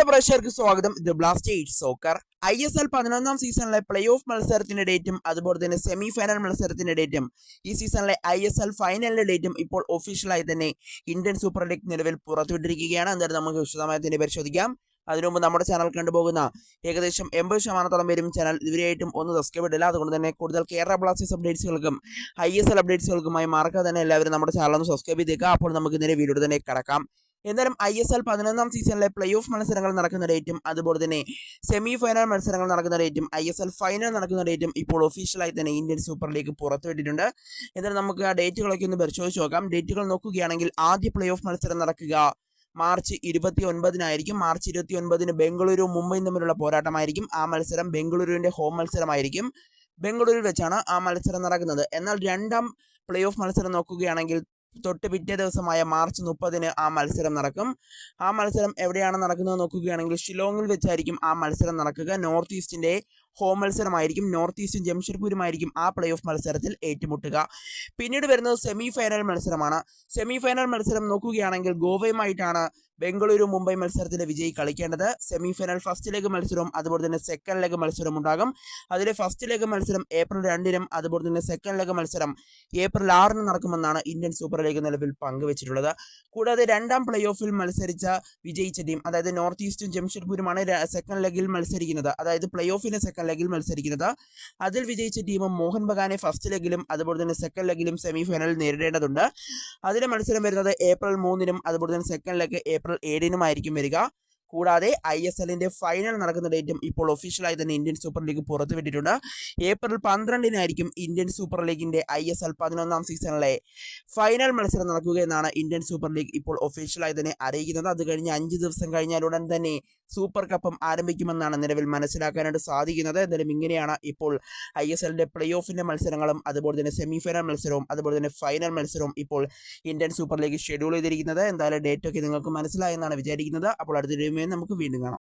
നമ്മുടെ പ്രേക്ഷകർക്ക് സ്വാഗതം. ഇത് Blasters soccer I S L പതിനൊന്നാം സീസണിലെ പ്ലേ ഓഫ് മത്സരത്തിന്റെ ഡേറ്റും അതുപോലെ തന്നെ സെമി ഫൈനൽ മത്സരത്തിന്റെ ഡേറ്റും ഈ സീസണിലെ ഐ എസ് എൽ ഫൈനലിന്റെ ഡേറ്റും ഇപ്പോൾ ഒഫീഷ്യലായി തന്നെ ഇന്ത്യൻ സൂപ്പർ ലീഗ് നിലവിൽ പുറത്തുവിട്ടിരിക്കുകയാണ്. എന്തായാലും നമുക്ക് വിശദമായി തന്നെ പരിശോധിക്കാം. അതിനുമുമ്പ് നമ്മുടെ ചാനൽ കണ്ടുപോകുന്ന ഏകദേശം എൺപത് ശതമാനത്തോളം പേരും ചാനൽ ഇതുവരെയായിട്ടും ഒന്ന് സബ്സ്ക്രൈബ് ഇടില്ല അതുകൊണ്ട് തന്നെ കൂടുതൽ കേരള ബ്ലാസ്റ്റേഴ്സ് അപ്ഡേറ്റ്സുകൾക്കും ഐ എസ് എൽ അപ്ഡേറ്റ്സുകൾക്കുമായി മാർക്കാതെ തന്നെ എല്ലാവരും നമ്മുടെ ചാനൽ ഒന്ന് സബ്സ്ക്രൈബ് ചെയ്തേക്കുക. അപ്പോൾ നമുക്ക് ഇതിന്റെ വീഡിയോ തന്നെ കിടക്കാം. എന്തായാലും ഐ എസ് എൽ പതിനൊന്നാം സീസണിലെ പ്ലേ ഓഫ് മത്സരങ്ങൾ നടക്കുന്ന ഡേറ്റും അതുപോലെ തന്നെ സെമി ഫൈനൽ മത്സരങ്ങൾ നടക്കുന്ന ഡേറ്റും ഐ എസ് എൽ ഫൈനൽ നടക്കുന്ന ഡേറ്റും ഇപ്പോൾ ഒഫീഷ്യലായി തന്നെ ഇന്ത്യൻ സൂപ്പർ ലീഗ് പുറത്തുവിട്ടിട്ടുണ്ട് എന്നാലും നമുക്ക് ആ ഡേറ്റുകളൊക്കെ ഒന്ന് പരിശോധിച്ച് നോക്കാം. ഡേറ്റുകൾ നോക്കുകയാണെങ്കിൽ ആദ്യ പ്ലേ ഓഫ് മത്സരം നടക്കുക മാർച്ച് ഇരുപത്തി ഒൻപതിനായിരിക്കും മാർച്ച് ഇരുപത്തി ഒൻപതിന് ബംഗളൂരു മുംബൈയും തമ്മിലുള്ള പോരാട്ടമായിരിക്കും. ആ മത്സരം ബംഗളൂരുവിന്റെ ഹോം മത്സരമായിരിക്കും. ബംഗളൂരുവിൽ വെച്ചാണ് ആ മത്സരം നടക്കുന്നത്. എന്നാൽ രണ്ടാം പ്ലേ ഓഫ് മത്സരം നോക്കുകയാണെങ്കിൽ തൊട്ട് പിറ്റേ ദിവസമായ മാർച്ച് മുപ്പതിന് ആ മത്സരം നടക്കും. ആ മത്സരം എവിടെയാണ് നടക്കുന്നത് നോക്കുകയാണെങ്കിൽ ഷിലോങ്ങിൽ വെച്ചായിരിക്കും ആ മത്സരം നടക്കുക. നോർത്ത് ഈസ്റ്റിന്റെ ഹോം മത്സരമായിരിക്കും. നോർത്ത് ഈസ്റ്റും ജംഷഡ്പൂരുമായിരിക്കും ആ പ്ലേ ഓഫ് മത്സരത്തിൽ ഏറ്റുമുട്ടുക. പിന്നീട് വരുന്നത് സെമി ഫൈനൽ മത്സരമാണ്. സെമി ഫൈനൽ മത്സരം നോക്കുകയാണെങ്കിൽ ഗോവയുമായിട്ടാണ് ബംഗളൂരു മുംബൈ മത്സരത്തിലെ വിജയി കളിക്കേണ്ടത്. സെമി ഫൈനൽ ഫസ്റ്റ് ലെഗ് മത്സരവും അതുപോലെ തന്നെ സെക്കൻഡ് ലെഗ് മത്സരവും ഉണ്ടാകും. അതിലെ ഫസ്റ്റ് ലെഗ് മത്സരം ഏപ്രിൽ രണ്ടിനും അതുപോലെ തന്നെ സെക്കൻഡ് ലെഗ് മത്സരം ഏപ്രിൽ ആറിനും നടക്കുമെന്നാണ് ഇന്ത്യൻ സൂപ്പർ ലീഗ് നിലവിൽ പങ്കുവച്ചിട്ടുള്ളത്. കൂടാതെ രണ്ടാം പ്ലേ ഓഫിൽ മത്സരിച്ച വിജയിച്ച ടീം അതായത് നോർത്ത് ഈസ്റ്റും ജംഷഡ്പൂരുമാണ് സെക്കൻഡ് ലെഗിൽ മത്സരിക്കുന്നത്. അതായത് പ്ലേ ഓഫിന്റെ സെക്കൻഡ് ലെഗിൽ മത്സരിക്കുന്നത്. അതിൽ വിജയിച്ച ടീം മോഹൻ ബഗാനെ ഫസ്റ്റ് ലെഗിലും അതുപോലെ തന്നെ സെക്കൻഡ് ലെഗിലും സെമി ഫൈനലിൽ നേരിടേണ്ടതുണ്ട്. അതിലെ മത്സരം വരുന്നത് ഏപ്രിൽ മൂന്നിനും അതുപോലെ തന്നെ സെക്കൻഡ് ലെഗ് ഏപ്രിൽ ഏഴിനുമായിരിക്കും വരിക. കൂടാതെ ഐ എസ് എല്ലിന്റെ ഫൈനൽ നടക്കുന്ന ഡേറ്റും ഇപ്പോൾ ഒഫീഷ്യലായി തന്നെ ഇന്ത്യൻ സൂപ്പർ ലീഗ് പുറത്തുവിട്ടിട്ടുണ്ട് ഏപ്രിൽ പന്ത്രണ്ടിനായിരിക്കും ഇന്ത്യൻ സൂപ്പർ ലീഗിന്റെ ഐ എസ് എൽ പതിനൊന്നാം സീസണിലെ ഫൈനൽ മത്സരം നടക്കുക എന്നാണ് ഇന്ത്യൻ സൂപ്പർ ലീഗ് ഇപ്പോൾ ഒഫീഷ്യലായി തന്നെ അറിയിക്കുന്നത്. അത് കഴിഞ്ഞ് അഞ്ച് ദിവസം കഴിഞ്ഞാൽ ഉടൻ തന്നെ സൂപ്പർ കപ്പും ആരംഭിക്കുമെന്നാണ് നിലവിൽ മനസ്സിലാക്കാനായിട്ട് സാധിക്കുന്നത്. എന്തായാലും ഇങ്ങനെയാണ് ഇപ്പോൾ ഐ എസ് എല്ലിന്റെ പ്ലേ ഓഫിന്റെ മത്സരങ്ങളും അതുപോലെ തന്നെ സെമി ഫൈനൽ മത്സരവും അതുപോലെ തന്നെ ഫൈനൽ മത്സരവും ഇപ്പോൾ ഇന്ത്യൻ സൂപ്പർ ലീഗ് ഷെഡ്യൂൾ ചെയ്തിരിക്കുന്നത്. എന്തായാലും ഡേറ്റ് ഒക്കെ നിങ്ങൾക്ക് മനസ്സിലായെന്നാണ് വിചാരിക്കുന്നത്. അപ്പോൾ അടുത്ത രൂപയും നമുക്ക് വീണ്ടും കാണാം.